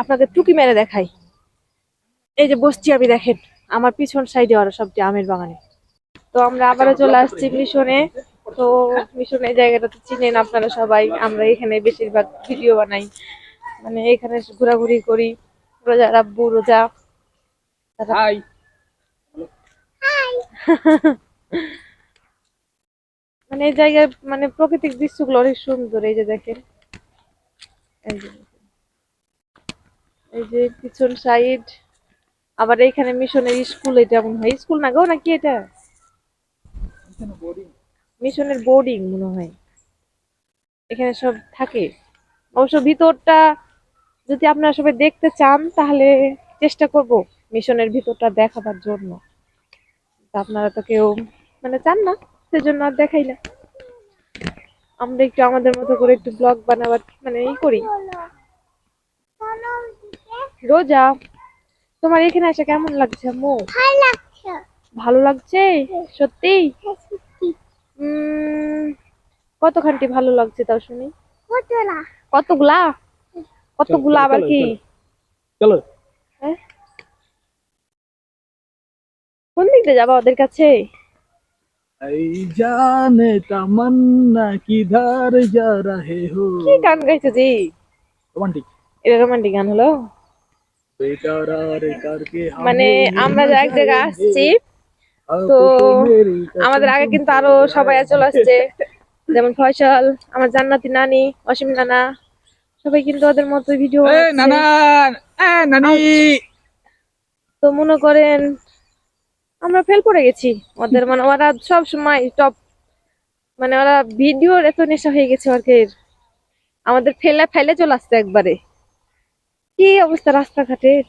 আপনাদের টুকি মেরে দেখাই। এই যে বসছি আমি দেখেন আমার পিছন সাইডে ওরা সবটি আমের বাগানে। তো আমরা আবারও চলে আসছি মিশনে। তো মিশনে জায়গাটা তো চিনেন আপনারা সবাই আমরা এখানে বেশিরভাগ ভিডিও বানাই। মানে এখানে ঘোরাঘুরি করি রোজা রাব্বু রোজা। মানে এই জায়গায় মানে প্রাকৃতিক দৃশ্যগুলো অনেক সুন্দর এই যে দেখেন। এই যে দেখেন। এই যে পিছন সাইড আবার এইখানে মিশনের স্কুল এটা মনে হয়। স্কুল না গো নাকি এটা? মিশনের বোর্ডিং মনে হয়। এখানে সব থাকে। অবশ্য ভিতরটা যদি আপনারা সবাই দেখতে চান তাহলে চেষ্টা করব মিশনের ভিতরটা দেখাবার জন্য। আপনারা তো কেউ মানে চান না সেজন্য আর দেখাই না। আমরা একটু আমাদের মতো করে একটু ব্লগ বানাবার মানে ই করি। রোজা তোমার এখানে এসে কেমন লাগছে আম্মু ভালো লাগছে। সত্যি? উম কতখানটি ভালো লাগছে তাও শুনি? কতগুলা? কতগুলা? আবার কি? চলো। হ্যাঁ? কোন দিক দিয়ে যাবা ওদের কাছে? এই জানে তামান্না কিধার যা রহে হো কি গান গাইছো জি রোমান্টিক এটা রোমান্টিক গান হলো? মানে আমরা এক জায়গায় আসছি তো আমাদের আগে কিন্তু আরও সবাই চলে আসছে। যেমন ফয়সাল আমার জান্নাতি নানি অসীম নানা সবাই কিন্তু ওদের মতো ভিডিও নানা তো মনে করেন আমরা ফেল করে গেছি। ওদের মানে ওরা সব সময় টপ মানে ওরা ভিডিওর এত নেশা হয়ে গেছে ওদের। আমাদের ফেলে ফেলে চলে আসছে একবারে। কি অবস্থা রাস্তাঘাটের?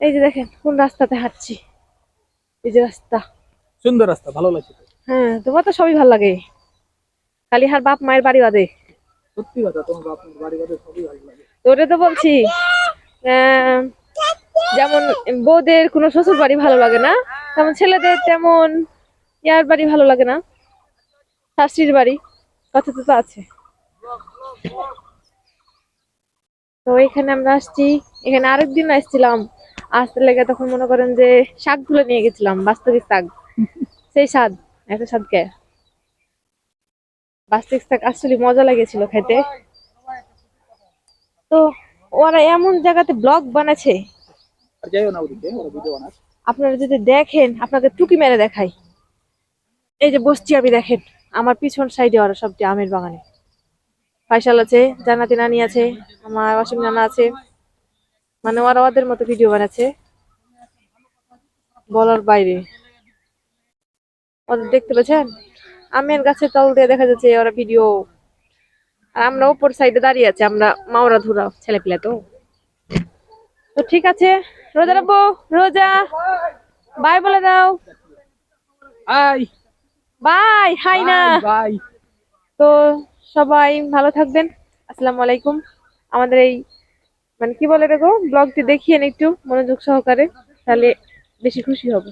এই যে দেখেন কোন রাস্তাতে হাঁটছি। এই যে রাস্তা। সুন্দর রাস্তা ভালো লাগছে হ্যাঁ তোমার তো সবই ভালো লাগে। খালি হার বাপ মায়ের বাড়ি বাদে। সত্যি কথা তোমার বাপ বাড়ি বাড়ি সবই ভালো লাগে। তো ওটা তো বলছি যেমন বউদের কোনো শ্বশুর বাড়ি ভালো লাগে না তেমন ছেলেদের তেমন ইয়ার বাড়ি ভালো লাগে না। শাশুড়ির বাড়ি কথা তো আছে। তো এখানে আমরা আসছি। এখানে আরেকদিন আসছিলাম। আসতে লেগে তখন মনে করেন যে শাকগুলো নিয়ে গেছিলাম বাস্তবিক শাক। সেই স্বাদ একটা স্বাদ কে? বাস্তবিক শাক আসলে মজা লেগেছিল খেতে। তো ওরা এমন জায়গাতে ব্লগ বানাচ্ছে। আপনারা যদি দেখেন আপনাকে টুকি মেরে দেখাই। এই যে বসছি আমি দেখেন আমার পিছন সাইডে ওরা সবটি আমের বাগানে। ফাইসাল আছে জান্নাতি নানি আছে আমার অসীম নানা আছে। মানে ওরা ওদের মতো ভিডিও বানাচ্ছে। বলার বাইরে। ওদের দেখতে পেয়েছেন? আমের গাছের তল দিয়ে দেখা যাচ্ছে ওরা ভিডিও আর আমরা উপর সাইডে দাঁড়িয়ে আছি আমরা মাওরা ধুরা ছেলে পেলে তো। তো ঠিক আছে রোজা রাখব রোজা। বাই বলে দাও। বাই হাই না। বাই। তো সবাই ভালো থাকবেন। আসসালামু আলাইকুম। আমাদের এই মানে কি বলে দেখো ব্লগটি দেখিয়ে একটু মনোযোগ সহকারে, তাহলে বেশি খুশি হব।